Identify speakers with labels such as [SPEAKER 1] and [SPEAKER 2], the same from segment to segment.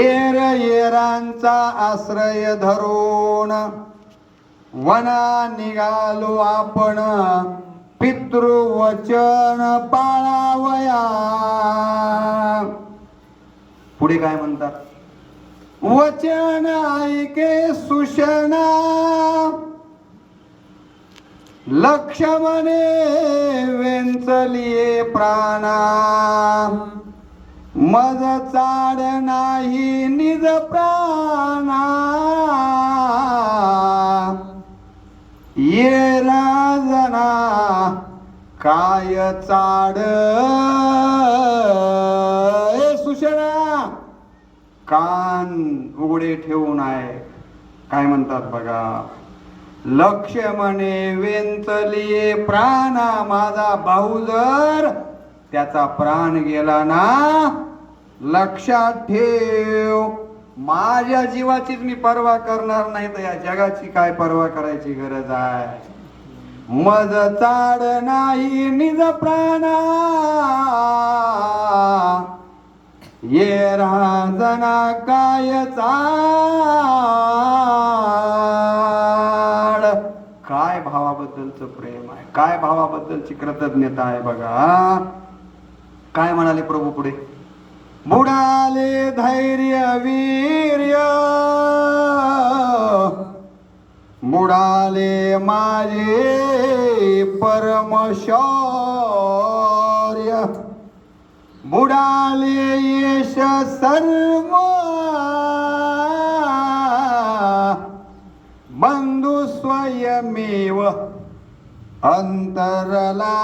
[SPEAKER 1] येर येरांचा आश्रय धरून. वना निघालो आपण पितृवचन पाळावया. पुढे काय म्हणतात? वचन ऐके सुषणा. लक्ष्मणे वेंचलिये प्राणा. मज चाड नाही निज प्राणा. ये राजना काय चाड? ए सुषणा कान उघडे ठेवून आहे. काय म्हणतात बघा? लक्ष म्हणे वेंचलिये प्राणा. माझा भाऊ जर त्याचा प्राण गेला ना लक्षात ठेव. माझ्या जीवाचीच मी पर्वा करणार नाही तर या जगाची काय पर्वा करायची गरज आहे? मज चाड नाही निज प्राणा. ये राजना काय चाड. काय भावाबद्दलचं प्रेम आहे? काय भावाबद्दलची कृतज्ञता आहे बघा. काय म्हणाले प्रभू पुढे? बुडाले धैर्य वीर्य. बुडाले माझे परमशौर्य बुडाले यश सर्व. बंधू स्वयमेव अंतरला.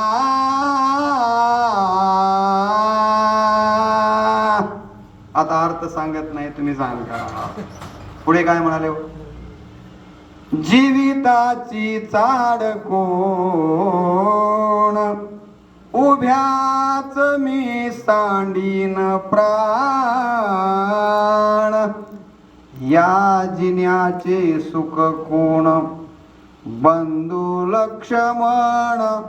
[SPEAKER 1] सांगत नाही तुम्ही सांगा पुढे काय म्हणाले हो? जीविताची चाड कोण? उभ्याच मी सांडीन प्राण. या जिन्याचे सुख कोण? बंधू लक्ष्मण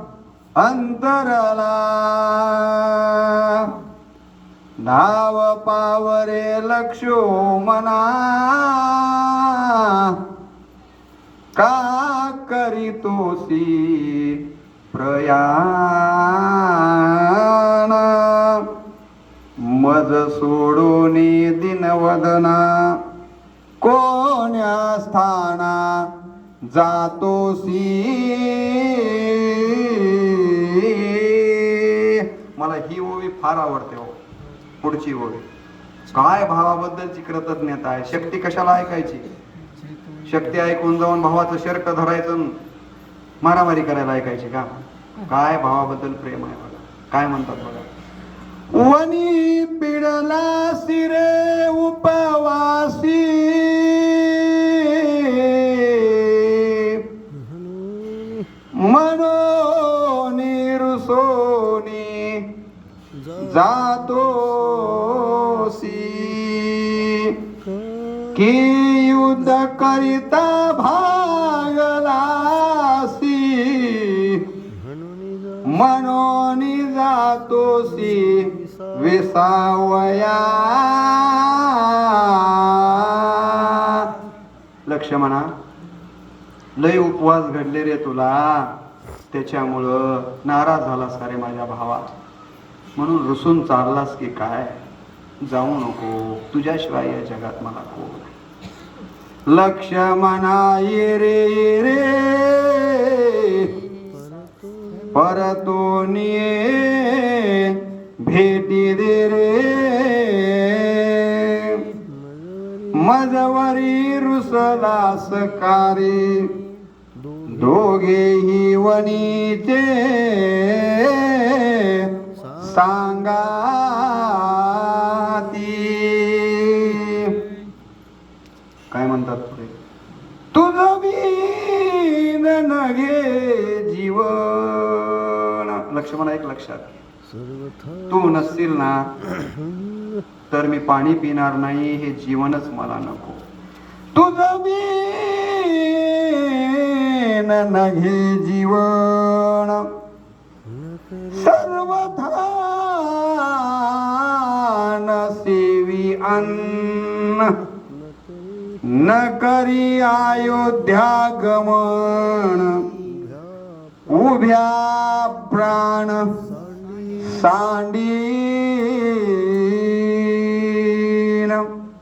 [SPEAKER 1] अंतरला. धाव पावरे लक्षो मना। का करीतोसी प्रयाण? मज सोडून दिनवदना। कोण्या स्थाना जातोसी मला ही ओवी फार आवडते हो. पुढची ओळ. काय भावाबद्दलची कृतज्ञता आहे? शक्ती कशाला ऐकायची? शक्ती ऐकून जाऊन भावाचं शर्क धरायचं मारामारी करायला ऐकायची का? काय भावाबद्दल प्रेम आहे बघा. काय म्हणतात बघा? वनी पिडला सिरे उपवासी. मनो निरुसोनी. जातोसी की युद्ध करिता भागलासी. म्हणून जातोसी विसावया. लक्ष म्हणा. लय उपवास घडले रे तुला. त्याच्यामुळं नाराज झालास का रे माझ्या भावा? म्हणून रुसून चाललास की काय? जाऊ नको तुझ्याशिवाय या जगात मला कोण लक्ष म्हणा ये रे रे. परतून भेटी दे रे. मजवरी रुसला सकारी दोघेही वणीचे. सांगा. काय म्हणतात पुढे? तुझ बीन नगे जीवन. लक्ष्मण एक लक्षात तू नसतील ना तर मी पाणी पिणार नाही हे जीवनच मला नको. तुझ बीन नगे जीवन. सर्वथा नसेवी अन्न. न करी अयोध्या गमन उभ्या प्राण सांडी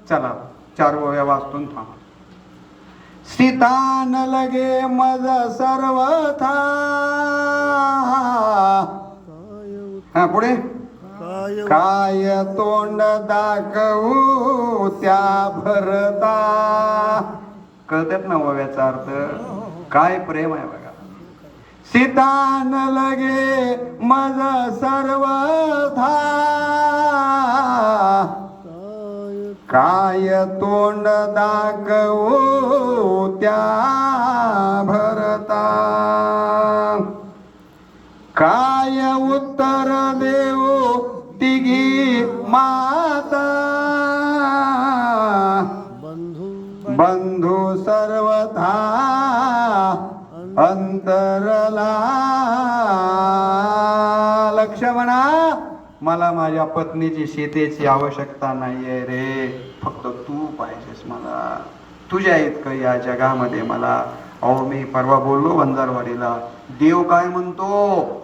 [SPEAKER 1] चला चार ओव्या वाचतून थांब. सीतान लगे मज सर्वथा। हा पुढे. काय तोंड दाखवू त्या भरता? कळतात ना ओव्याचा अर्थ? काय प्रेम आहे बघा. सीतान लगे मज सर्वथा. काय तोंड दाखवू त्या भरता? काय उत्तर देऊ तिघी माता। बंधू सर्वथा अंतरला। म्हणा मला माझ्या पत्नीची सीतेची आवश्यकता नाहीये रे. फक्त तू पाहिजेस मला. तुझ्या इतकं या जगामध्ये मला अहो मी परवा बोललो वंजारवाडीला. देव काय म्हणतो?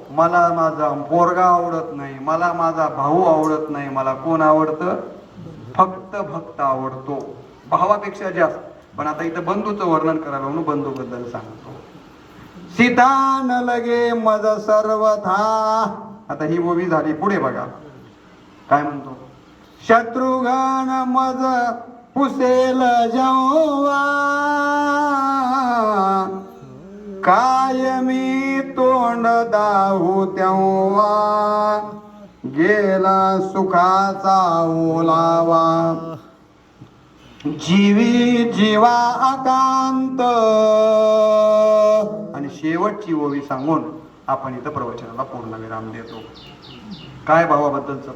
[SPEAKER 1] मला माझा पोरगा आवडत नाही मला माझा भाऊ आवडत नाही मला कोण आवडतं? फक्त भक्त आवडतो. भावापेक्षा जास्त. पण आता इथं बंधूचं वर्णन करायला म्हणून बंधू बद्दल सांगतो. सीता न लगे मज सर्वथा. आता ही मूवी झाली पुढे बघा. काय म्हणतो? शत्रुघ्न मज पुसेल जेव्हा. काय मी तोंड दाहू तेव्हा? गेला सुखाचा ओलावा. जीवी जीवा अकांत आणि शेवटची ओवी सांगून आपण इथं प्रवचनाला पूर्ण विराम देतो. काय भावाबद्दलचं?